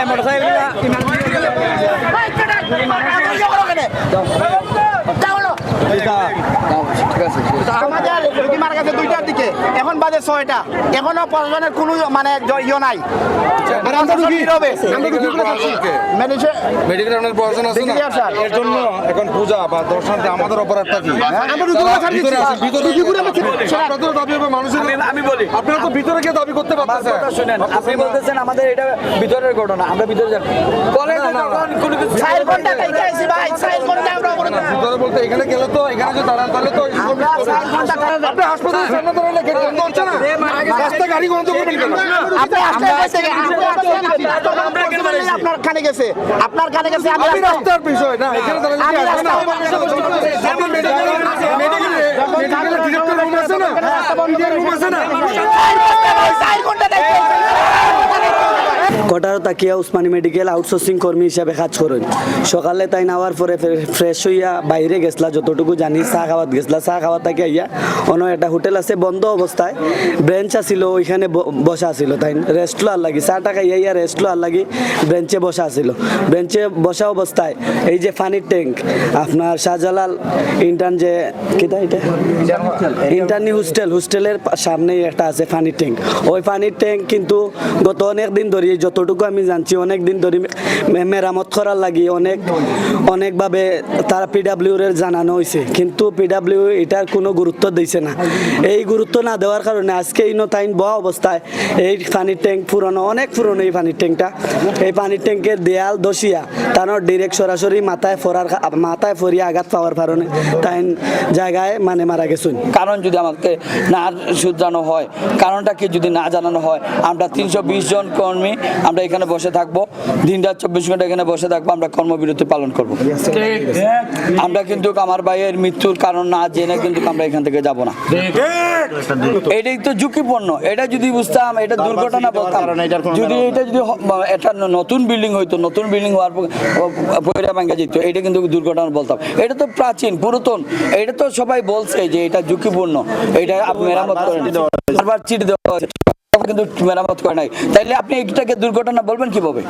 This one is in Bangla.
সমস্যা মোটরসাইকেল ঠিক মোটরসাইকেল আমাদের রুগী মারা গেছে দুইটার দিকে। এখন বাজে ছয়টা। এখনও প্রশাসনের কোনো মানে ইয়ে নাই। এর জন্য এখন পূজা বা দর্শনার্থী আমাদের অপরাধটা কি? তারা তো দাবি হবে মানুষের আমি বলি। আপনারা তো ভিতরে গিয়ে দাবি করতে পারতেছেন। আপনি বলতেছেন আমাদের এটা ভিতরের ঘটনা আমরা ভিতরে যাব। কলেজে কোনো কিছু। ভিতরে বলতে এখানে গেলে তো এখানে যে দাঁড়ান তাহলে তো আমরা চার ঘণ্টা থেকে- আপনি হাসপাতালের সামনে দাঁড়ালে লেখা বন্ধ হচ্ছে না রাস্তা গাড়ি বন্ধ করবেন কেন? আপনার কানে গেছে। আপনার কানে গেছে আমি রাস্তার বিষয় না এখানে দাঁড়ালে কটার তাকিয়া উসমানী মেডিকেল আউটসোর্সিং কর্মী হিসাবে কাজ করেন। সকালে তাই নেওয়ার পরে ফ্রেশ হইয়া বাইরে গেছলা, যতটুকু জানি, চা খাওয়াত গেছলা। চা খাওয়াত তাকে আইয়া অন্য একটা হোটেল আছে, বন্ধ অবস্থায়। ব্রেঞ্চ আছিল, ওইখানে বসা আছিল তাই। রেস্ট লোয়ার লাগি। চা টাকা ইয়া রেস্ট লোয়ার লাগি বেঞ্চে বসা আছিল। বেঞ্চে বসা অবস্থায়, এই যে পানির ট্যাঙ্ক আপনার শাহজালাল ইন্টার্ন যে, কিতা এটা? ইন্টার্নি হোস্টেল হোস্টেলের সামনেই একটা আছে পানির ট্যাঙ্ক ওই পানির ট্যাঙ্ক কিন্তু গত অনেক দিন ধরে যতটুকু আমি জানছি, অনেক দিন ধরে মেরামত করার লাগি অনেক, অনেকভাবে তারা পিডাব্লিউর জানানো হয়েছে কিন্তু পিডাব্লিউ এটার কোনো গুরুত্ব দিয়েছে না। এই গুরুত্ব না দেওয়ার কারণে আজকে এই নতাইন বয়া অবস্থায় এই পানির ট্যাঙ্ক পুরনো, অনেক পুরনো এই পানির ট্যাঙ্কটা। এই পানির ট্যাঙ্কের দেয়াল দশিয়া তার ডিরেক্ট সরাসরি মাথায় ফরার মাথায় ফরিয়া আঘাত পাওয়ার কারণে তাই জায়গায় মানে মারা গেছেন। কারণ যদি আমাকে না শুধরানো হয়, কারণটা কি যদি না জানানো হয়, আমরা তিনশো বিশ জন কর্মী, আমরা এখানে বসে থাকব। দিন রাত চব্বিশ ঘণ্টা এখানে বসে থাকব। আমরা কর্মবিরতি পালন করব। আমরা কিন্তু আমার ভাইয়ের মৃত্যুর কারণ না জেনে কিন্তু আমরা এখান থেকে যাব না। এটাই তো ঝুঁকিপূর্ণ। এটা যদি বুঝতাম এটা দুর্ঘটনা বলতাম। যদি এটা যদি ন- নতুন বিল্ডিং হইতো নতুন বিল্ডিং হওয়ার পর পয়রা ভাঙ্গা যেত এটা কিন্তু দুর্ঘটনা বলতাম। এটা তো প্রাচীন পুরাতন। এটা তো সবাই বলছে যে এটা ঝুঁকিপূর্ণ। এটা মেরামত করেন। বারবার চিঠি দেওয়া হয়েছে। কিন্তু মেরামত করে নাই। তাইলে আপনি এইটাকে দুর্ঘটনা বলবেন কীভাবে?